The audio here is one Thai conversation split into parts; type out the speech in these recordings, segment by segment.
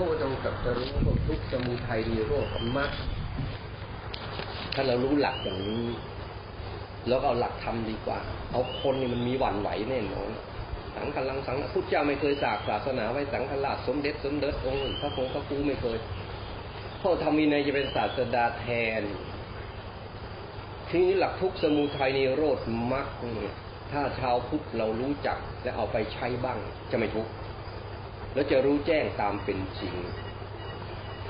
ระพุทธองค์ตรัสรู้ว่าทุกสมุทัยนิโรธมรรคถ้าเรารู้หลักอย่างนี้ แล้วเอาหลักทำดีกว่า เอาคนนี่มันมีหวั่นไหวแน่นอนสังฆลังสังฆพุทธเจ้าไม่เคยสากศาสนาไว้สังฆราชสมเด็จสมเด็จองค์พระคงพระกูไม่เคยพ่อทำมีในจะเป็นศาสดาแทน ทีนี้หลักทุกสมุทัยนิโรธมรรคถ้าชาวพุทธเรารู้จักและเอาไปใช้บ้างจะไม่ทุกข์ แล้วจะรู้แจ้งตามเป็นจริง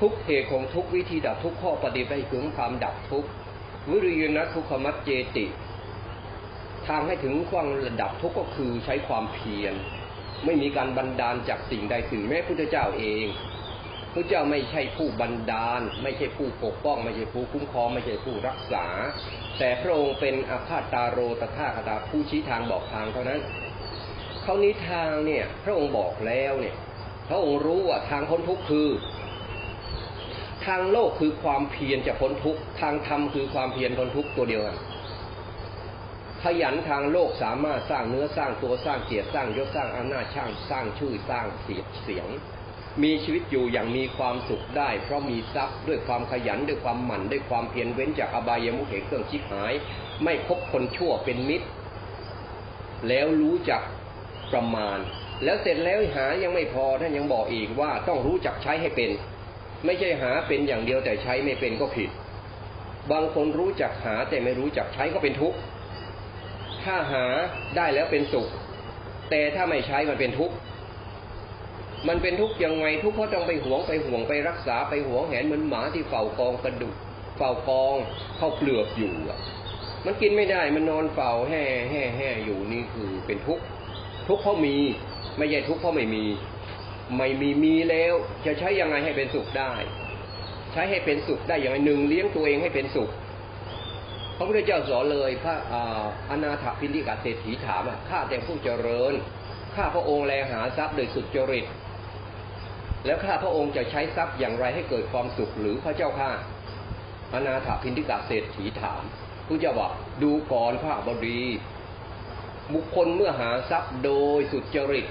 ทุกเหตุของทุกวิธีดับทุกข้อปฏิบัติถึงความดับทุกวิริยนัทุกขมัจเจติ ทางให้ถึงความระดับทุกก็คือใช้ความเพียร ไม่มีการบันดาลจากสิ่งใดสิ่งแม้พุทธเจ้าเองพระเจ้าไม่ใช่ผู้บันดาล ไม่ใช่ผู้ปกป้อง ไม่ใช่ผู้คุ้มครองไม่ใช่ผู้รักษา แต่พระองค์เป็นอาคาตาโรตถาคตาผู้ชี้ทางบอกทางเท่านั้นเขานี้ทางเนี่ย พระองค์บอกแล้วเนี่ย พระองค์รู้ว่าทางพ้นทุกข์คือ ทางโลกคือความเพียรจะพ้นทุกข์ทางธรรมคือความเพียรพ้นทุกข์ตัวเดียวกันขยันทางโลกสามารถสร้างเนื้อสร้างตัวสร้างเกียรติสร้างยศสร้างอำนาจช่างสร้างชื่อสร้างเสียเสียง มีชีวิตอยู่อย่างมีความสุขได้ เพราะมีทรัพย์ด้วยความขยันด้วยความหมั่นด้วยความเพียรเว้นจากอบายมุขเหเครื่องชิบหาย ไม่คบคนชั่วเป็นมิตร แล้วรู้จักประมาณ แล้วเสร็จแล้วหายังไม่พอท่านยังบอกอีกว่าต้องรู้จักใช้ให้เป็น ไม่ใช่หาเป็นอย่างเดียวแต่ใช้ไม่เป็นก็ผิด บางคนรู้จักหาแต่ไม่รู้จักใช้ก็เป็นทุกข์ถ้าหาได้แล้วเป็นสุข แต่ถ้าไม่ใช้มันเป็นทุกข์มันเป็นทุกข์ยังไงทุกข์เพราะต้องไปหวงไปห่วงไปรักษาไปหวงแหนเหมือนหมาที่เฝ้ากองกระดูกเฝ้ากองเข้าเปลือกอยู่อะมันกินไม่ได้มันนอนเฝ้าแห่แห่แห่อยู่นี่คือเป็นทุกข์ทุกข์เพราะมี ไม่ใช่ทุกข์เพราะไม่มี ไม่มีมีแล้ว จะใช้ยังไงให้เป็นสุขได้ ใช้ให้เป็นสุขได้อย่างไรหนึ่งเลี้ยงตัวเองให้เป็นสุขพระพุทธเจ้าสอนเลยพระอนาถพินิกาเศรษฐีถามข้าแต่ผู้เจริญข้าพระองค์แลหาทรัพย์โดยสุจริต แล้วข้าพระองค์จะใช้ทรัพย์อย่างไรให้เกิดความสุขหรือพระเจ้าข้าอนาถพินิกาเศรษฐีถามพระเจ้าบอกดูก่อนพระบดี บุคคลเมื่อหาทรัพย์โดยสุจริต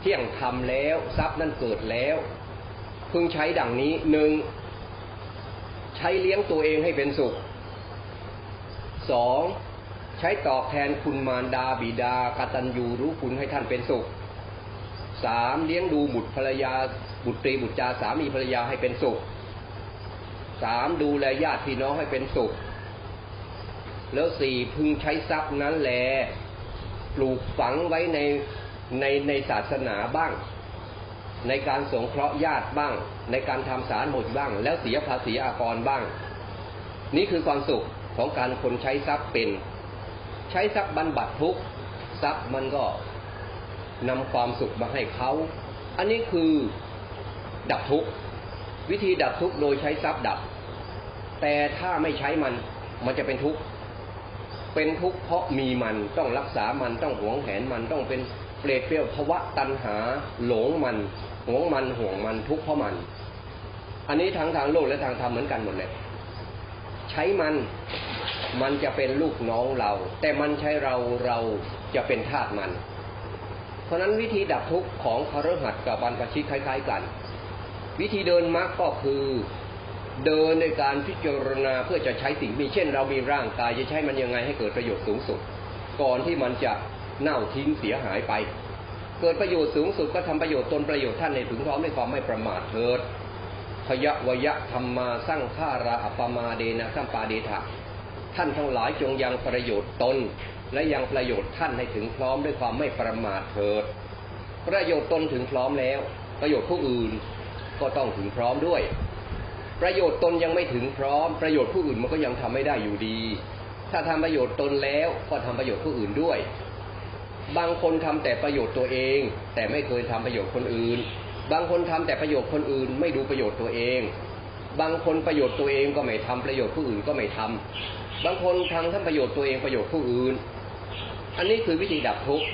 เที่ยงทำแล้วทรัพย์นั้นเกิดแล้ว พึงใช้ดังนี้หนึ่งใช้เลี้ยงตัวเองให้เป็นสุขสองใช้ตอบแทนคุณมารดาบิดากตัญญูรู้คุณให้ท่านเป็นสุขสามเลี้ยงดูบุตรภรรยาบุตรีบุตรจาสามีภรรยาให้เป็นสุขสามดูแลญาติพี่น้องให้เป็นสุข แล้วสี่พึงใช้ทรัพย์นั้นแล ปลูกฝังไว้ในในในศาสนาบ้าง ในการสงเคราะห์ญาติบ้าง ในการทำสารหมดบ้าง แล้วเสียภาษีอากรบ้าง นี่คือความสุขของการคนใช้ทรัพย์เป็น ใช้ทรัพย์บรรบัดทุกทรัพย์มันก็นำความสุขมาให้เขา อันนี้คือดับทุกวิธีดับทุกโดยใช้ทรัพย์ดับ แต่ถ้าไม่ใช้มันมันจะเป็นทุกข์ เป็นทุกข์เพราะมีมันต้องรักษามันต้องหวงแหนมันต้องเป็นเปรตเปรี้ยวภวะตันหา หลงมันหวงมันห่วงมันทุกข์เพราะมัน อันนี้ทั้งทางโลกและทางธรรมเหมือนกันหมดเลยใช้มันมันจะเป็นลูกน้องเรา แต่มันใช้เราเราจะเป็นทาสมัน เพราะนั้นวิธีดับทุกข์ของคารหัสกับบรรพชิตคล้าย ๆ กัน วิธีเดินมรรคก็คือ เดินในการพิจารณาเพื่อจะใช้สิ่งมีเช่น เรามีร่างกายจะใช้มันยังไงให้เกิดประโยชน์สูงสุด ก่อนที่มันจะเน่าทิ้งเสียหายไป เกิดประโยชน์สูงสุดก็ทำประโยชน์ตนประโยชน์ท่านในถึงพร้อมด้วยความไม่ประมาทเถิดพยะวยะธรรมาสร้างฆาราอัปมาเดนะสัมปาเดทะท่านทั้งหลายจงยังประโยชน์ตน และยังประโยชน์ท่านให้ถึงพร้อมด้วยความไม่ประมาทเถิด ประโยชน์ตนถึงพร้อมแล้ว ประโยชน์ผู้อื่นก็ต้องถึงพร้อมด้วย ประโยชน์ตนยังไม่ถึงพร้อม ประโยชน์ผู้อื่นมันก็ยังทำไม่ได้อยู่ดี ถ้าทำประโยชน์ตนแล้วก็ทำประโยชน์ผู้อื่นด้วย บางคนทำแต่ประโยชน์ตัวเอง แต่ไม่เคยทำประโยชน์คนอื่น บางคนทำแต่ประโยชน์คนอื่น ไม่ดูประโยชน์ตัวเอง บางคนประโยชน์ตัวเองก็ไม่ทำประโยชน์ผู้อื่นก็ไม่ทำบางคนทำทั้งประโยชน์ตัวเองประโยชน์ผู้อื่น อันนี้คือวิธีดับทุกข์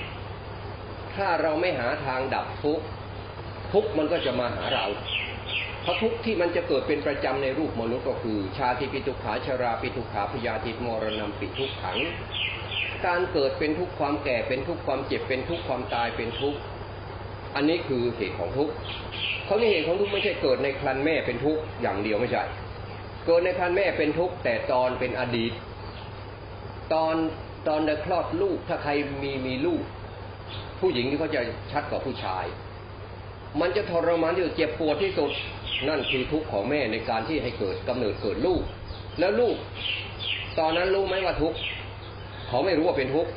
ถ้าเราไม่หาทางดับทุกข์ทุกข์มันก็จะมาหาเรา พราะทุกข์ที่มันจะเกิดเป็นประจำในรูปมนุษย์ก็คือ ชาติปิทุขาชราปิทุขาพยาธิมรณะปิทุกขัง การเกิดเป็นทุกข์ความแก่เป็นทุกข์ความเจ็บเป็นทุกข์ความตายเป็นทุกข์อันนี้คือเหตุของทุกข์เขาในเหตุของทุกข์ไม่ใช่เกิดในครันแม่เป็นทุกข์อย่างเดียวไม่ใช่ เกิดในครันแม่เป็นทุกข์แต่ตอนเป็นอดีต ตอนตอนได้คลอดลูกถ้าใครมีมีลูก ผู้หญิงที่เขาจะชัดกว่าผู้ชาย มันจะทรมานที่สุดเจ็บปวดที่สุด นั่นคือทุกข์ของแม่ในการที่ให้เกิดกำเนิดเกิดลูก แล้วลูก ตอนนั้นรู้ไหมว่าทุกข์เขาไม่รู้ว่าเป็นทุกข์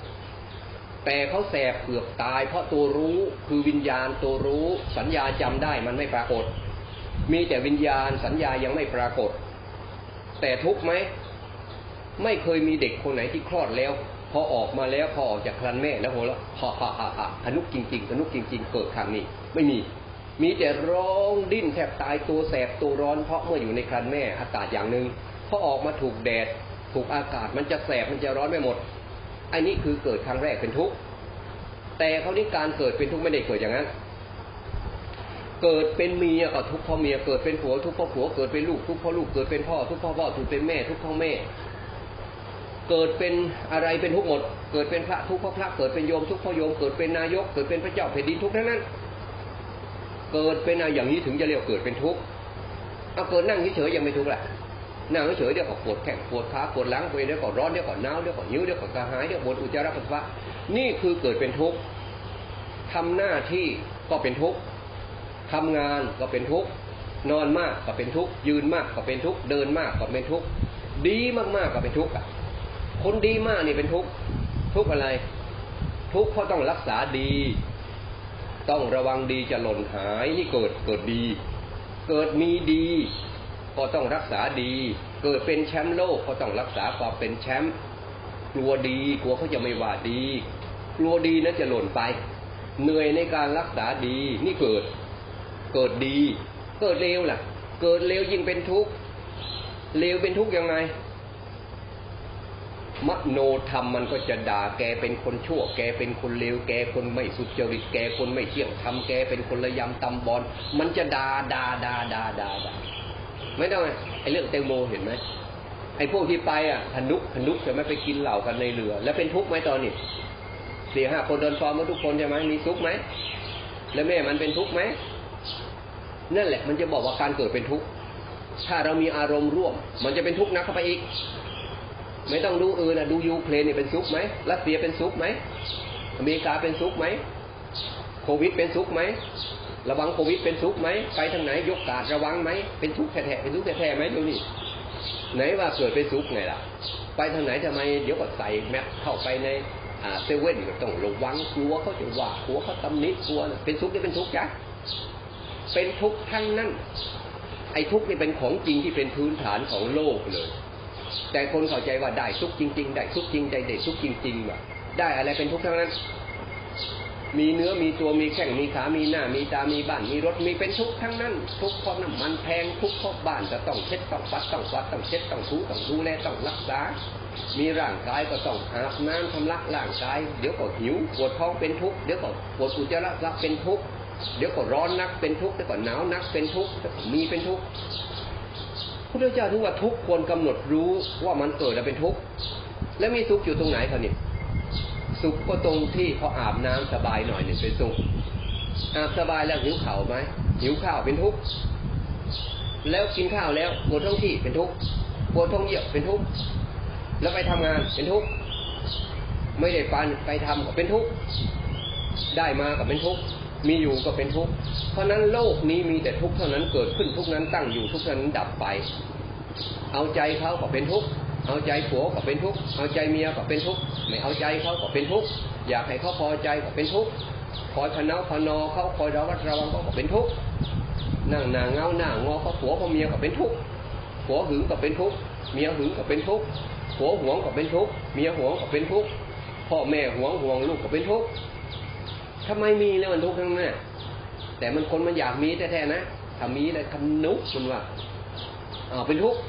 แต่เขาแสบเกือบตาย เพราะตัวรู้คือวิญญาณตัวรู้สัญญาจำได้มันไม่ปรากฏ มีแต่วิญญาณสัญญายังไม่ปรากฏ แต่ทุกข์ไหมไม่เคยมีเด็กคนไหนที่คลอดแล้ว พอออกมาแล้วพอออกจากครันแม่แล้วโหแล้วฮ่าฮ่าฮ่าฮ่าอนุกจริง ๆ อนุกจริง ๆ เกิดครั้งนี้ไม่มี มีแต่ร้องดิ้นแทบตายตัวแสบตัวร้อนเพราะเมื่ออยู่ในครันแม่อากาศอย่างหนึ่งพอออกมาถูกแดดถูกอากาศมันจะแสบมันจะร้อนไม่หมดอ้นี่คือเกิดครั้งแรกเป็นทุกข์แต่เขานี้การเกิดเป็นทุกข์ไม่ได้เกิดอย่างนั้น เกิดเป็นเมียก็ทุกข์เพราะเมียเกิดเป็นผัวทุกข์เพราะผัวเกิดเป็นลูกทุกข์เพราะลูกเกิดเป็นพ่อทุกข์เพราะพ่อทุกข์เป็นแม่ทุกข์เพราะแม่ เกิดเป็นอะไรเป็นทุกข์หมด เกิดเป็นพระทุกข์เพราะพระเกิดเป็นโยมทุกข์เพราะโยมเกิดเป็นนายกเกิดเป็นพระเจ้าแผ่นดินทุกข์ทั้งนั้น เกิดเป็นอะไรอย่างนี้ถึงจะเรียกเกิดเป็นทุกข์เอาเกิดนั่งเฉยๆยังไม่ทุกข์แหละนั่งเฉยเดี๋ยวก็ปวดแข้งปวดขาปวดหลังปวดเดี๋ยวก็ร้อนเดี๋ยวก็หนาวเดี๋ยวก็หิวเดี๋ยวก็กระหายเดี๋ยวปวดอุจจาระปัสสาวะนี่คือเกิดเป็นทุกข์ทำหน้าที่ก็เป็นทุกข์ทำงานก็เป็นทุกข์นอนมากก็เป็นทุกข์ยืนมากก็เป็นทุกข์เดินมากก็เป็นทุกข์ดีมากๆก็เป็นทุกข์อะคนดีมากนี่เป็นทุกข์ทุกข์อะไร ทุกข์เพราะต้องรักษาดี ต้องระวังดีจะหล่นหายนี่เกิดเกิดดี เกิดมีดี ก็ต้องรักษาดี เกิดเป็นแชมป์โลกก็ต้องรักษาความเป็นแชมป์กลัวดีกลัวเขาจะไม่ว่าดี กลัวดีนั้นจะหล่นไป เหนื่อยในการรักษาดีนี่เกิด เกิดดี เกิดเลวล่ะ เกิดเลวยิ่งเป็นทุกข์เลวเป็นทุกข์ยังไง มโนธรรมมันก็จะด่าแกเป็นคนชั่ว แกเป็นคนเลว แกคนไม่สุจริต แกคนไม่เที่ยงธรรม แกเป็นคนระยำตำบอล มันจะด่าด่าด่าด่าด่าด่าไม่ต้องไงไอ้เรื่องเตงโมเห็นไหมไอ้พวกที่ไปอะพนุกพนุกจะไม่ไปกินเหล้ากันในเรือ แล้วเป็นทุกข์ไหมตอนนี้สี่ห้าคนเดินฟอร์มมาทุกคนใช่ไหมมีทุกข์ไหมแล้วแม่มันเป็นทุกข์ไหมนั่นแหละมันจะบอกว่าการเกิดเป็นทุกข์ถ้าเรามีอารมณ์ร่วม มันจะเป็นทุกข์นักเข้าไปอีก ไม่ต้องดูอื่นนะดูยูเครนนี่ยเป็นทุกไหมรัสเซียเป็นทุกไหมอเมริกาเป็นทุกไหมโควิดเป็นทุกไหมระวังโควิดเป็นทุกไหมไปทางไหนยกกาดระวังไหมเป็นทุกแท้ๆเป็นทุกแท้ๆไหมดูนี่ไหนว่าเกิดเป็นทุกไงล่ะ ไปทางไหนทำไมเดี๋ยวก็ใส่แมสเข้าไปในเซเว่นก็ต้องระวังกลัวเขาจะว่ากลัวเขาตำหนิกลัวเป็นทุกข์นี่เป็นทุกข์จ้ะเป็นทุกข์ทั้งนั้น ไอ้ทุกข์นี่เป็นของจริงที่เป็นพื้นฐานของโลกเลย แต่คนเข้าใจว่าได้ทุกจริง ๆ ได้ทุกจริงใจได้ทุกจริงๆว่ะได้อะไรเป็นทุกทั้งนั้น มีเนื้อมีตัวมีแข้งมีขา มีหน้า มีตา มีบ้าน มีรถ มีเป็นทุกทั้งนั้น ทุกเพราะน้ำมันแพง ทุกเพราะบ้านจะต้องเช็ดต้องปัดต้องวัดต้องเช็ดต้องถูต้องดูแลต้องรักษา มีร่างกายก็ต้องอาบน้ำทำละร่างกาย เดี๋ยวก็หิวปวดท้องเป็นทุกเดี๋ยวก็ปวดอุจจาระรับเป็นทุกเดี๋ยวก็ร้อนนักเป็นทุกข์เดี๋ยวก็หนาวนักเป็นทุกข์มีเป็นทุกข์ พุทธเจ้าถึงว่าทุกควรกำหนดรู้ว่ามันเกิดแล้วเป็นทุกข์แล้วมีทุกข์อยู่ตรงไหนครับนี่สุขก็ตรงที่พออาบน้ำสบายหน่อยหนึ่งเป็นสุขอาบสบายแล้วหิวข่าวไหมหิวข้าวเป็นทุกข์แล้วกินข้าวแล้วปวดท้องที่เป็นทุกข์ปวดท้องเยี่ยวเป็นทุกข์แล้วไปทำงานเป็นทุกข์ไม่ได้ปันไปทำก็เป็นทุกข์ได้มาก็เป็นทุกข์ มีอยู่ก็เป็นทุกข์ เพราะนั้นโลกนี้มีแต่ทุกข์เท่านั้นเกิดขึ้นทุกนั้นตั้งอยู่ทุกนั้นดับไป เอาใจเขาก็เป็นทุกข์ เอาใจผัวก็เป็นทุกข์ เอาใจเมียก็เป็นทุกข์ ไม่เอาใจเขาก็เป็นทุกข์ อยากให้เขาพอใจก็เป็นทุกข์ คอยพะเนาพะนอเขาคอยระวัดระวังเขาก็เป็นทุกข์ นั่งหนาเงาหน้างอเขาผัวเขาเมียก็เป็นทุกข์ ผัวหึงก็เป็นทุกข์ เมียหึงก็เป็นทุกข์ ผัวหวงก็เป็นทุกข์ เมียหวงก็เป็นทุกข์ พ่อแม่หวงห่วงลูกก็เป็นทุกข์ ทำไมมีแล้วมันทุกข์ทั้งนั้นแต่มันคนมันอยากมีแท้ๆนะถ้ามีแล้วทำนุกมันว่าอ้าวเป็นทุกข์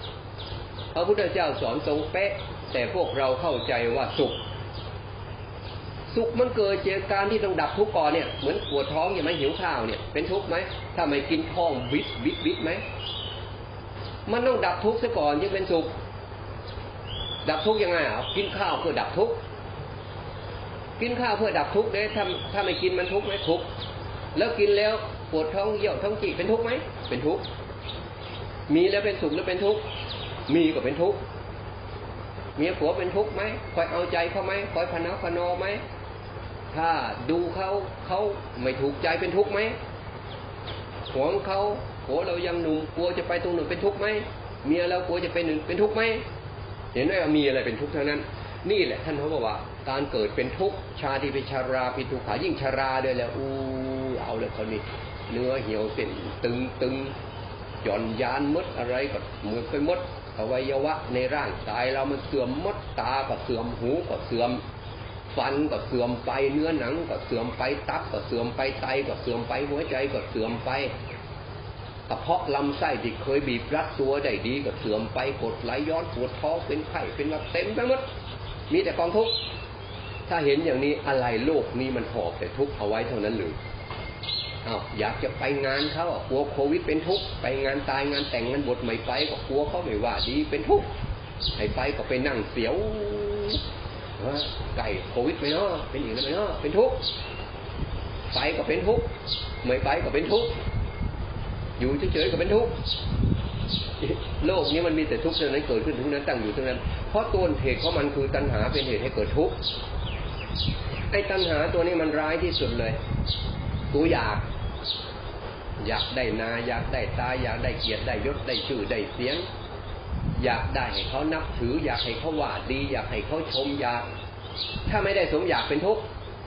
พระพุทธเจ้าสอนตรงเป๊ะ แต่พวกเราเข้าใจว่าสุข สุขมันเกิดจากการที่ต้องดับทุกข์ก่อนเนี่ยเหมือนปวดท้องอย่างไหมหิวข้าวเนี่ย เป็นทุกข์ไหมถ้าไม่กินท้องวิตวิตวิตไหมมันต้องดับทุกข์ซะก่อนจึงเป็นสุข ดับทุกข์ยังไงอะกินข้าวเพื่อดับทุกข์ กินข้าวเพื่อดับทุกข์เด้ถ้าถ้าไม่กินมันทุกข์ไหมทุกข์แล้วกินแล้วปวดท้องเยี่ยวท้องจีเป็นทุกข์ไหมเป็นทุกข์มีแล้วเป็นสุขหรือเป็นทุกข์มีก็เป็นทุกข์เมียผัวเป็นทุกข์ไหมคอยเอาใจเขาไหมคอยพนักพนอไหมถ้าดูเขาเขาไม่ถูกใจเป็นทุกข์ไหมหวงเขาผัวเรายังหนุ่มกลัวจะไปตรงหนึ่งเป็นทุกข์ไหมเมียเรากลัวจะเป็นหนึ่งเป็นทุกข์ไหมเห็นไหมว่ามีอะไรเป็นทุกข์ทั้งนั้น นี่แหละท่านเขาบอกว่า การเกิดเป็นทุกข์ชาติเป็นชาราเป็นทุกขายิ่งชาราด้วยแล้วอู้เอาเลยเขานี่เนื้อเหี่ยวเส้นตึงตึงหย่อนยานมดอะไรก็เหมือนไปมดอวัยวะในร่างกายเรามันเสื่อมมดตาก็เสื่อมหูก็เสื่อม ฟันก็เสื่อมไปเนื้อหนังก็เสื่อมไปตับก็เสื่อมไปไตก็เสื่อมไปหัวใจก็เสื่อมไปกระเพาะลำไส้ที่เคยบีบรัดตัวได้ดีก็เสื่อมไปกดไหลย้อนปวดท้องเป็นไข้เป็นหวัดเต็มไปหมดมีแต่กองทุกข์ ถ้าเห็นอย่างนี้อะไรโลกนี้มันหอบแต่ทุกข์เอาไว้เท่านั้นเลยอ้าวอยากจะไปงานเขาอะกลัวโควิดเป็นทุกข์ไปงานตายงานแต่งงานบทไม่ไปก็กลัวเขาไม่ว่าดีเป็นทุกข์ให้ไปก็ไปนั่งเสียวว่าไก่โควิดไหมเนาะเป็นอย่างนั้นไหมเนาะเป็นทุกข์ไปก็เป็นทุกข์ไม่ไปก็เป็นทุกข์อยู่เฉยๆก็เป็นทุกข์โลกนี้มันมีแต่ทุกข์เท่านั้นเกิดขึ้นทุกนั้นตั้งอยู่เท่านั้น เพราะตัวเหตุของมันคือตัณหาเป็นเหตุให้เกิดทุกข์ ไอ้ตัณหาตัวนี้มันร้ายที่สุดเลย กูอยาก อยากได้นา อยากได้ตา อยากได้เกียรติได้ยศได้ชื่อได้เสียง อยากได้ให้เขานับถือ อยากให้เขาว่าดี อยากให้เขาชมอยาก ถ้าไม่ได้สมอยากเป็นทุกข์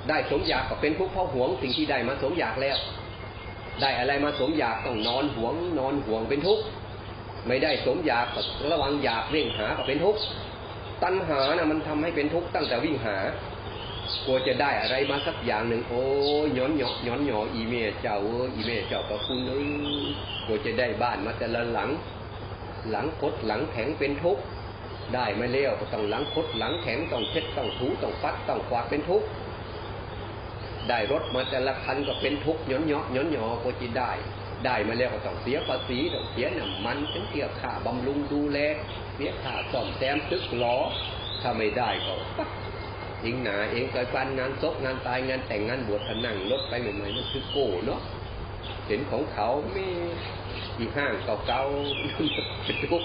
ได้สมอยากก็เป็นทุกข์เพราะหวงสิ่งที่ได้มาสมอยากแล้ว ได้อะไรมาสมอยากต้องนอนหวง นอนหวงเป็นทุกข์ไม่ได้สมอยากก็ระวังอยากเร่งหาก็เป็นทุกข์ตัณหานะมันทำให้เป็นทุกข์ตั้งแต่วิ่งหา กลัวจะได้อะไรมาสักอย่างหนึ่งโอ้ย้อนหยอย้อนหยออีเมเจ้าเอออีเมเจ้าประคุณเออกลัวจะได้บ้านมาแต่ละหลัง หลังคดหลังแข็งเป็นทุกข์ได้ไม่เลี้ยวก็ต้องหลังคดหลังแข็งต้องเช็ดต้องถูต้องปัดต้องกวาดเป็นทุกข์ได้รถมาแต่ละคันก็เป็นทุกข์ย้อนหยอย้อนหยอกลัวจะได้ ได้มาแล้วก็ต้องเสียภาษีต้องเสียน้ำมันเป็นเกี่ยวค่าบำรุงดูแลเสียค่าซ่อมแซมตึกล้อถ้าไม่ได้ก็ เองหนาเองไปฟันงานศพงานตายงานแต่งงานบวชนังรถไปใหม่ๆนั่นคือโก้เนาะเห็นของเขาไม่อีห้างเก่าๆเป็นทุก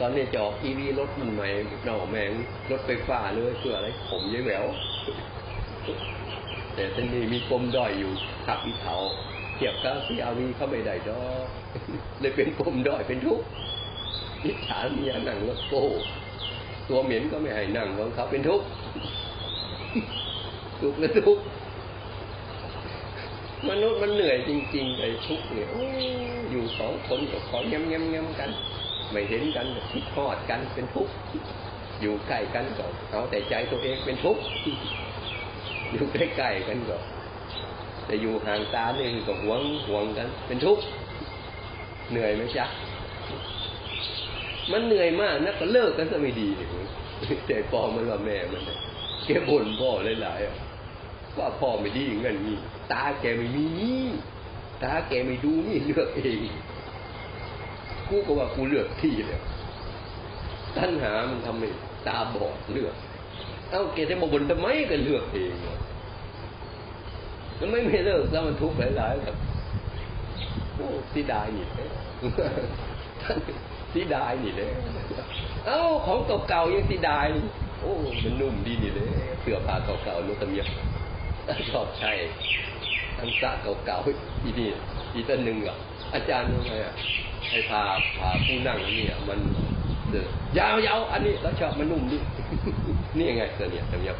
ตอนนี้จะออกทีวีรถมันใหม่หน่อแมงรถไฟฟ้าเลยเพื่ออะไรผมยัยแหววแต่ท่านนี้มีปมด้อยอยู่ขับอีเขาเทียบกับซีอาวีเขาไม่ได้ดอกเลยเป็นปมด้อยเป็นทุกข์นิสาเมียนั่งรถโก้ตัวเหม็นก็ไม่ให้นั่งของเขาเป็นทุกข์ ทุกข์และทุกข์มนุษย์มันเหนื่อยจริงๆไอ้ทุกข์เนี่ยอยู่สองคนก็ขอเงี้ยเงี้ยเงี้ยกัน ไม่เห็นกันคิดทอดกันเป็นทุกข์อยู่ใกล้กันก็เอาแต่ใจตัวเองเป็นทุกข์อยู่ใกล้ๆกันก็แต่อยู่ห่างตาเนี่ยก็หวงหวงกัน เป็นทุกข์เหนื่อยไหมจ๊ะมันเหนื่อยมากนะก็เลิกกันซะไม่ดีแต่ปอมันว่าแม่มัน แกบ่นพ่อหลายๆว่าพ่อไม่ดีเงินมีตาแกไม่มีนี่ตาแกไม่ดูนี่เลือกเอง กูก็ว่ากูเลือกที่เลยตัณหามันทำให้ตาบอดเลือก เอ้าแกจะมาบ่นทำไมก็เลือกเองมันไม่ไม่เลิกแล้วมันทุกข์หลายๆครับโอ้สีดายนี่ท่านสีดายนี่เลยเอ้าของเก่าๆยังสีดาย โอ้มันนุ่มดีนี่เลยเสื้อผ้าเก่าๆนุ่มตะเมียชอบใช้อันสะเก่าๆอีนี่อีต้นหนึ่งอะ อาจารย์ว่าไงอะให้พาพาผู้นั่งนี่อะมันเดือยาวๆอันนี้แล้วชอบมันนุ่มดินี่ยังไงเสื้อเนี่ยตะเมีย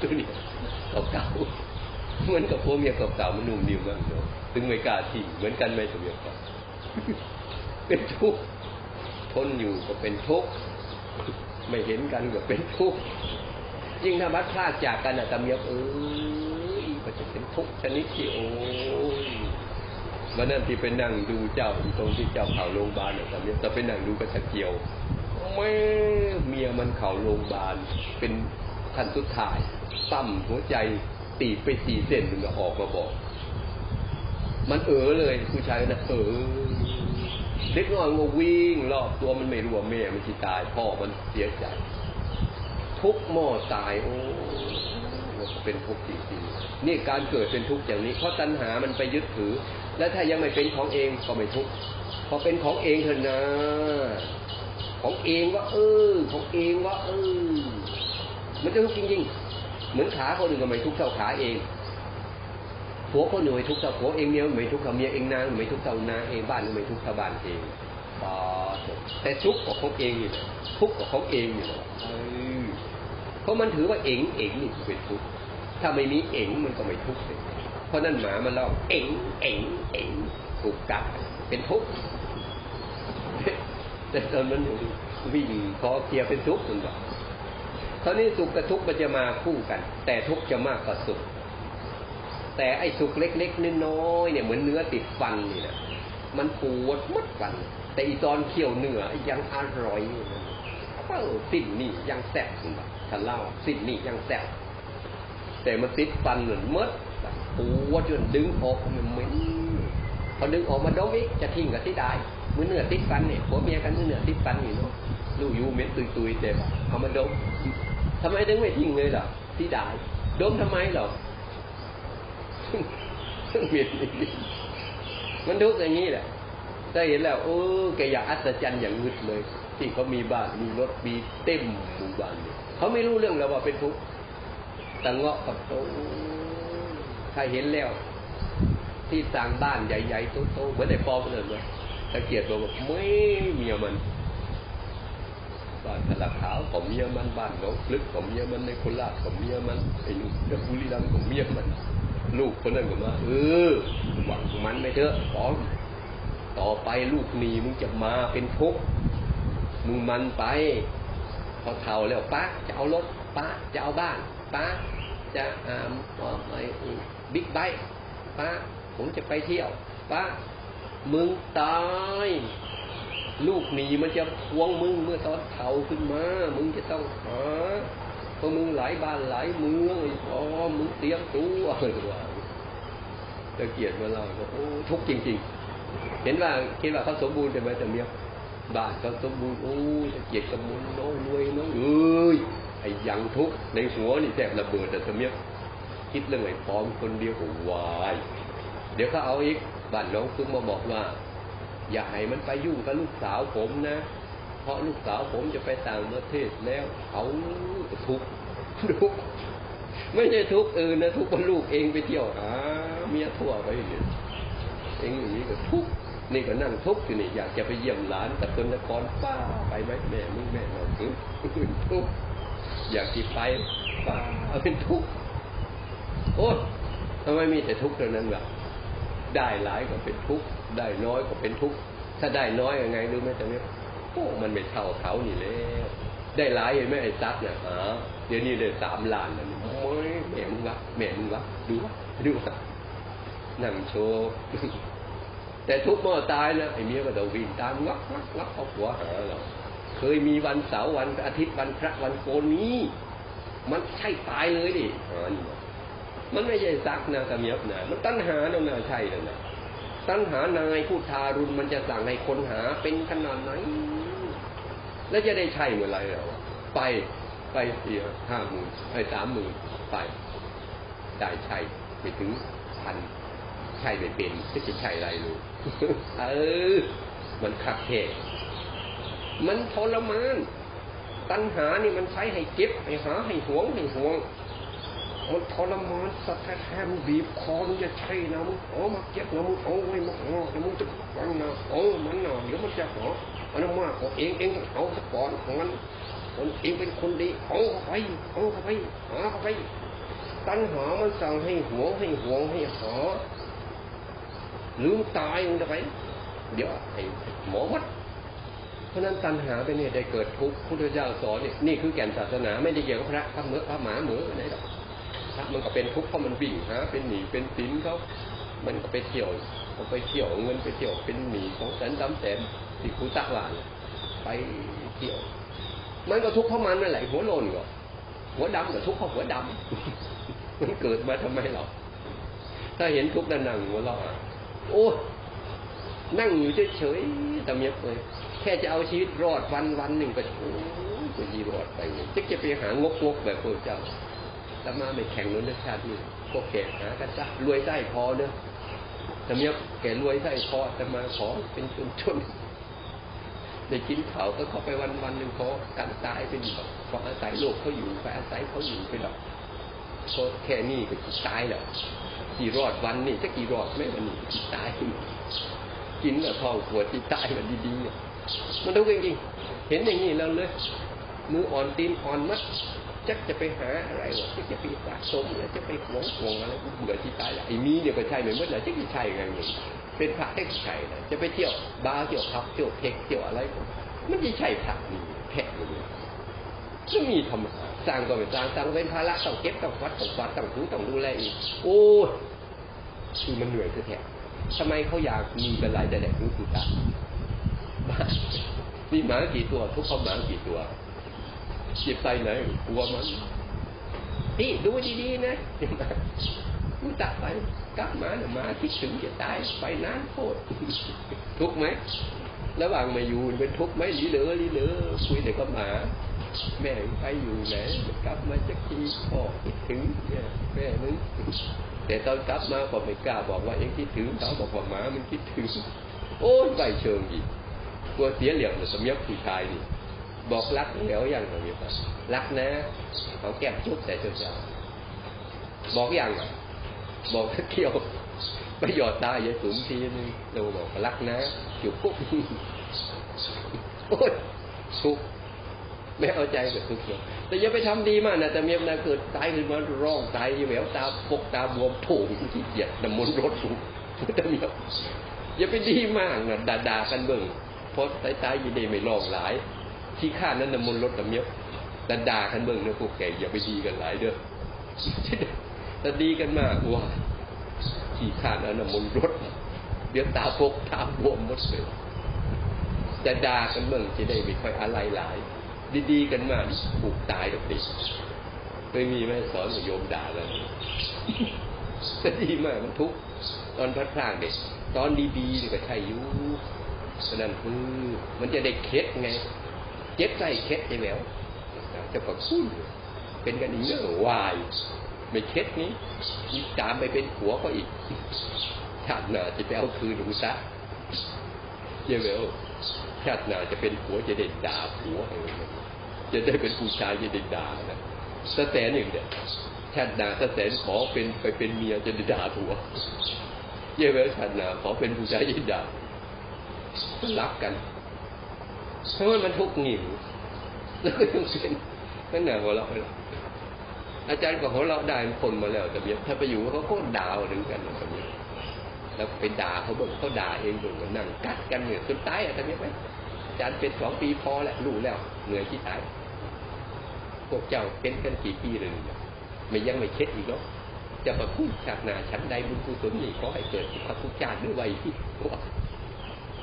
ตัวนี้เก่าๆเหมือนกับพวกเมียเก่าๆมันนุ่มดีมากเนาะถึงไม่กล้าทิ้งเหมือนกันไหมตะเมียก่อนเป็นทุกข์ทนอยู่ก็เป็นทุกข์ ไม่เห็นกันก็เป็นทุกข์ยิ่งถ้าบัดพลาดจากกันอะตำเยบเอ้ยก็จะเป็นทุกข์ชนิดที่โอ้ยวันนั้นที่ไปนั่งดูเจ้าตรงที่เจ้าเข่าโรงพยาบาลอะตำเยบจะไปนั่งดูกระตะเกียวไม่เมียมันเข่าโรงพยาบาลเป็นขั้นสุดท้ายตั้มหัวใจตีไปสี่เส้นมันก็ออกมาบอก มันเออเลยผู้ชายนะเออ เด็กน้อยก็วิ่งรอบตัวมันไม่รู้ว่าแม่มันที่ตายพ่อมันเสียใจ ทุกหม้อตายโอ้เป็นทุกข์จริงๆนี่การเกิดเป็นทุกข์อย่างนี้เพราะตัณหามันไปยึดถือ และถ้ายังไม่เป็นของเองก็ไม่ทุกข์พอเป็นของเองเถอะนะของเองว่าเออ ของเองว่าเออมันจะทุกข์จริงๆ เหมือนขาคนอื่นก็ไม่ทุกข์เท่าขาเอง ผัวคนหนึ่งไม่ทุกข์เท่าผัวเองเมียไม่ทุกข์เท่าเมียเองนางไม่ทุกข์เท่านางเองบ้านไม่ทุกข์เท่าบ้านเองแต่ทุกข์ของเองนี่แหละทุกข์ของเองนี่เออเพราะมันถือว่าเองเองนี่เป็นทุกข์ถ้าไม่มีเองมันก็ไม่ทุกข์เพราะนั่นหมามันร้องเองเองเองถูกกัดเป็นทุกข์แต่ตอนนั้นวิ่งคอเคลียเป็นทุกข์มันบอกคราวนี้สุขกับทุกข์มันจะมาคู่กัน แต่ทุกข์จะมากกว่าสุข แต่ไอ้สุขเล็กๆน้อยๆเนี่ยเหมือนเนื้อติดฟันนี่นะมันปวดมัดฟัน แต่อีตอนเคี่ยวเนื้อยังอร่อยอยู่นะเออสิ้นนี่ยังแซ่บคุณบอกถ้าเล่าสิ้นนี่ยังแซ่บแต่มันติดฟันเหมือนมัดปวดจนดึงออกมันเหม็นพอดึงออกมาดมอีกจะทิ้งกับที่ได้มือเนื้อติดฟันเนี่ยผัวเมียกันมือเนื้อติดฟันอยู่เนาะลูกอยู่เหม็นตุยๆแต่ว่าเอามาดมทำไมถึงไม่ทิ้งเลยล่ะที่ได้ดมทำไมหรอ เหม็นมันทุกข์อย่างนี้แหละถ้าเห็นแล้วโอ้แกอยากอัศจรรย์อย่างงึดเลย ที่เขามีบ้านมีรถมีเต็มหมู่บ้านเขาไม่รู้เรื่องแล้วว่าเป็นทุกข์แต่เงาะกับโตถ้าเห็นแล้ว ที่สร้างบ้านใหญ่ๆโตๆเหมือนไอ้ปอมเลยว่าตะเกียบบอกว่าไม่เมียมันบ้านทะลาขาวของเมียมันบ้านหนองพลึกของเมียมันในโคราชของเมียมันไอ้นุ่มเพชรบุรีรัมย์ของเมียมัน ลูกคนนั้นก็มาเออหวังมันไม่เถอะขอต่อไปลูกหนีมึงจะมาเป็นทุกมึงมันไป พอเท่าแล้วป้าจะเอารถป้าจะเอาบ้านป้าจะอ่าไอ้บิ๊กไบค์ป้าผมจะไปเที่ยวป้ามึงตายลูกหนีมันจะพวงมึงเมื่อตอนเท่าขึ้นมา มึงจะต้องหาเพราะมึงหลายบ้านหลายเมืองไอ้พอมึงเตรียมตัวอะไรว่า ตะเกียดมาเล่าว่าโอ้ทุกข์จริง ๆ เห็นว่าคิดว่าเขาสมบูรณ์ใช่ไหมแต่เมียบ้านเขาสมบูรณ์โอ้ตะเกียดสมบูรณ์น้องรวยน้องเอ้ยไอ้ยังทุกข์ในหัวนี่แทบระเบิดแต่เมียคิดเรื่องไอ้ปลอมคนเดียวก็วายเดี๋ยวเขาเอาอีกบ้านน้องซึ่งมาบอกว่า อย่าให้มันไปยุ่งกับลูกสาวผมนะ เพราะลูกสาวผมจะไปต่างประเทศแล้วเขาทุกข์ทุกข์ไม่ใช่ทุกข์อื่นนะทุกข์เพราะลูกเองไปเที่ยวหา เมียทั่วไปเนี่ยเองอย่างนี้ก็ทุกนี่ก็นั่งทุกอยู่นี่อยากจะไปเยี่ยมหลานแต่คนนครป้าไปไหมแม่มึงแม่เราทุกทุกอยากที่ไปป้าเป็นทุกโอ้ทำไมมีแต่ทุกข์เท่านั้นล่ะได้หลายก็เป็นทุกข์ได้น้อยก็เป็นทุกข์ถ้าได้น้อยยังไงรู้ไหมแต่เนี่ยโอ้มันไม่เท่าเขานี่แล้วได้หลายเห็นไหมไอ้ซัดเนี่ยอ๋อเดี๋ยวนี้ได้สามล้านแล้วนี่โอ้ยแม่มึงวะแม่มึงวะดูวะดูวะ นั่งโชว์แต่ทุกเมื่อตายนะไอ้เมียก็ต้องวิ่งตามงักงักงักเอาหัวหาเราเคยมีวันเสาร์วันอาทิตย์วันพระวันโกนนี้ มันใช่ตายเลยดิอ๋อนี่วะมันไม่ใช่ซักนะกระเมียบนะมันตัณหาเนาะใช่แล้วนะตัณหานายผู้ทารุณมันจะสั่งให้คนหาเป็นขนาดไหน แล้วจะได้ใช่เมื่อไรเราไปไปเสียห้าหมื่นไอ้สามหมื่นไปได้ใช่ไปถึงพัน ใช่ไม่เป็นจะจะใช่ไรรู้เออ มันขับแค่มันทรมาน ตัณหานี่มันใช้ให้เก็บให้หาให้หวงให้หวงมันทรมานสัตว์แทมบีบคอมันจะใช่นะมึงเอามาเก็บนะมึงเอาไว้มาเอาแล้วมึงจะฟังนะเอามันนะเดี๋ยวมันจะหออันนั้นมากกว่าเองเองต้องเอาสักก่อนของมันคนเองเป็นคนดีเอาเข้าไปเอาเข้าไปหาเข้าไป ตัณหามันสั่งให้หวงให้หวงให้หา ลืมตายมันจะไปเดี๋ยวไอ้หมอมัดเพราะนั้นตัณหาเป็นเนี่ยได้เกิดทุกข์พุทธเจ้าสอนเนี่ยนี่คือแก่นศาสนาไม่ได้เกี่ยวกับพระพระเมือพระหมาเหมืออะไรหรอกพระมันก็เป็นทุกข์เพราะมันวิ่งหาเป็นหนีเป็นสินเขามันก็ไปเที่ยวก็ไปเที่ยวเงินไปเที่ยวเป็นหนีของแสนสามแสนที่ครูตักว่านไปเที่ยว มันก็ทุกข์เพราะมันนั่นแหละหัวโลนก็หัวดำก็ทุกข์เพราะหัวดำมันเกิดมาทำไมหรอถ้าเห็นทุกข์แล้วนั่งหัวเราะอะ โอ้นั่งอยู่เฉยๆต่เมียเลยแค่จะเอาชีวิตรอดวันวันหนึ่งก็โอ้ยก็ยีรอดไปเนี่ยจะจะไปหางกงกๆแบบพระเจ้าแต่มาไม่แข่งนู้นชาตินี้ก็แก่หากันจ้ะรวยได้พอเด้อแต่เมียแกรวยได้พอแต่มาขอเป็นชนชนได้กินเขาก็เขาไปวันวันหนึ่งขอกันตายเป็นแบบขออาศัยโลกเขาอยู่ไปอาศัยเขาอยู่ไปหรอกก็แค่นี้ก็ตายแล้ว กี่รอดวันนี่จะกี่รอดไม่วันนี้กี่ตายกินแล้วท้องปวดที่ตายมันดีๆมันทุกข์จริงๆเห็นอย่างนี้แล้วเลยมืออ่อนตีนอ่อนมัดจักจะไปหาอะไรวะจักจะไปสะสมแล้วจะไปหวงหวงอะไรเบื่อที่ตายไอ้มีเนี่ยก็ใช่เหมือนเมื่อไหร่จะกี่ใช่ไงเนี่ยเป็นพระได้กี่ใช่นะจะไปเที่ยวบาร์เที่ยวพับเที่ยวเทคเที่ยวอะไรมันจะใช่พระนี่แค่นี้ไม่มีทำ สร้างก็ไม่สร้างสร้างเป็นภาระต้องเก็บต้องวัดต้องวัดต้องรู้ต้องดูแลอีก โอ้ยคือมันเหนื่อยแท้ๆทำไมเขาอยากมีกันหลายแต่แดกรู้สึกตามีหมากี่ตัว ทุกเขาหมากี่ตัวเจิบไปไหนกลัวมันนี่ดูดีๆนะมึงตัดไปกลับมาเนี่ยมาคิดถึงจะตายไปนานโคตรทุกไหมระหว่างมาอยู่เป็นทุกไหมหลีเหลือหลีเหลือคุยแต่ก็หมา แม่ไปอยู่ไหนกลับมาจะทีพ่อคิดถึงแม่นึงแต่ตอนกลับมาก็ไม่กล้าบอกว่าเองคิดถึงเขาบอกว่าหมามันคิดถึง โอ้ยไปเชิงอีกกลัวเสียเหลี่ยมแต่สมยกผู้ชายนี่บอกรักแล้วอยังสมยกรักนะเขาแก้มจุ๊บแต่เจ้าบอกอยังบอกเที่ยวไปหยอดตาอย่าสูงทีนึงเราบอกรักนะจุบปุ๊บโอ้ยทุก ไม่เอาใจกับทุกข์เลยแต่อย่าไปทำดีมากนะแต่เมียนะเกิดตายขึ้นมาร้องตายแหววตาปกตาบวมผล่ที่เกียดน้ำมนต์รถสูงแต่เมียอย่าไปดีมากนะด่าด่ากันเบิ่งเพราะสายตายีเดไม่ร้องหลาย ที่ข้านั้นน้ำมนต์รถน้ำเมียด่าด่ากันเบิ่งนะพวกแกอย่าไปดีกันหลายเด้อแต่ดีกันมากว้าขี้ข้านั้นน้ำมนต์รถเดี๋ยวตาปกตาบวมหมดเลยจะด่ากันเบิ่งจะได้ไม่ค่อยอะไรหลาย ดีๆกันมากผูกตายดอกดิไม่มีแม่สอนโยมด่าแล้วก็ดีมากมันทุกตอนพัดพลาดเด็กตอนดีๆนี่ก็ใช่อยู่ฉะนั้นคือมันจะได้เคล็ดไงเจ็บใจเคล็ดไอ้แหววจะก็คุ้นเป็นกันอีกเรื่องวายไม่เคล็ดนี้ตามไปเป็นผัวก็อีกชาติหน้าจะไปเอาคืนหนูซะเย้แววชาติหน้าจะเป็นผัวจะเด็ดด่าผัว จะได้เป็นผู้ชายจะเด็ดด่านะสแสนหนึ่งเนี่ยชาติหน้าสแสนขอเป็นไปเป็นเมียจะเด็ดด่าผัวเย่เวชาติหน้าขอเป็นผู้ชายจะด่ารักกันเพราะว่ามันทุกข์หงิวแล้วก็ต้องเป็นนั่นแหละหัวเราะอาจารย์ก็หัวเราะได้คนมาแล้วแต่เนี้ยถ้าไปอยู่เขาก็ด่าถึงกันแบบนี้แล้วไปด่าเขาบอกเขาด่าเองบอกว่านั่งกัดกันเนื่อยจนตายอะทำยังไงอา จารย์เป็นสองปีพอแหละรู้แล้ว เหนื่อยที่ตายพวกเจ้าเป็นกันกี่ปีเลยไม่ยังไม่เช็ดอีกเนาะจะมาพูดชาตินาชั้นใดบุญกุศลนี่ขอให้เกิดพระพุทธเจ้าด้วยไว้ที่ว่า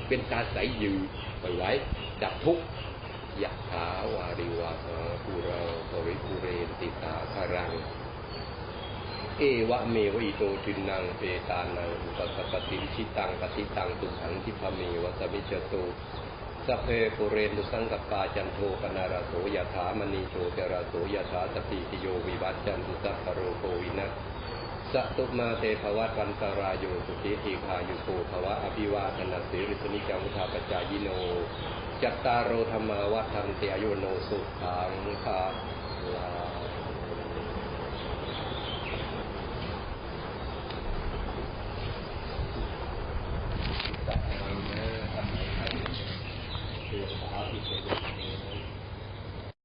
เป็นตาใสยืนไปไว้จับทุกยะถาวาริวาหาภูเราภวิภูเรนติตาคารัง เอวะเมวิโตทินังเปตานังปัสปติชิตังปฏิตังตุขังทิพเมวะสมิจตุ สเพปุเรนตุสังกปาจันโทปนาราโสยถามณีโชจราโสยถาสติติโยวิวัจจันตุสัพพโรโควินะสตุมาเตภวัตวันตารายโยสุขีทีคายุโกภวะอภิวาทนาสิริสนิจังุทาปจายโน จัตตารโรธรรมาวัฒนเตอโยโนสุขังคาลา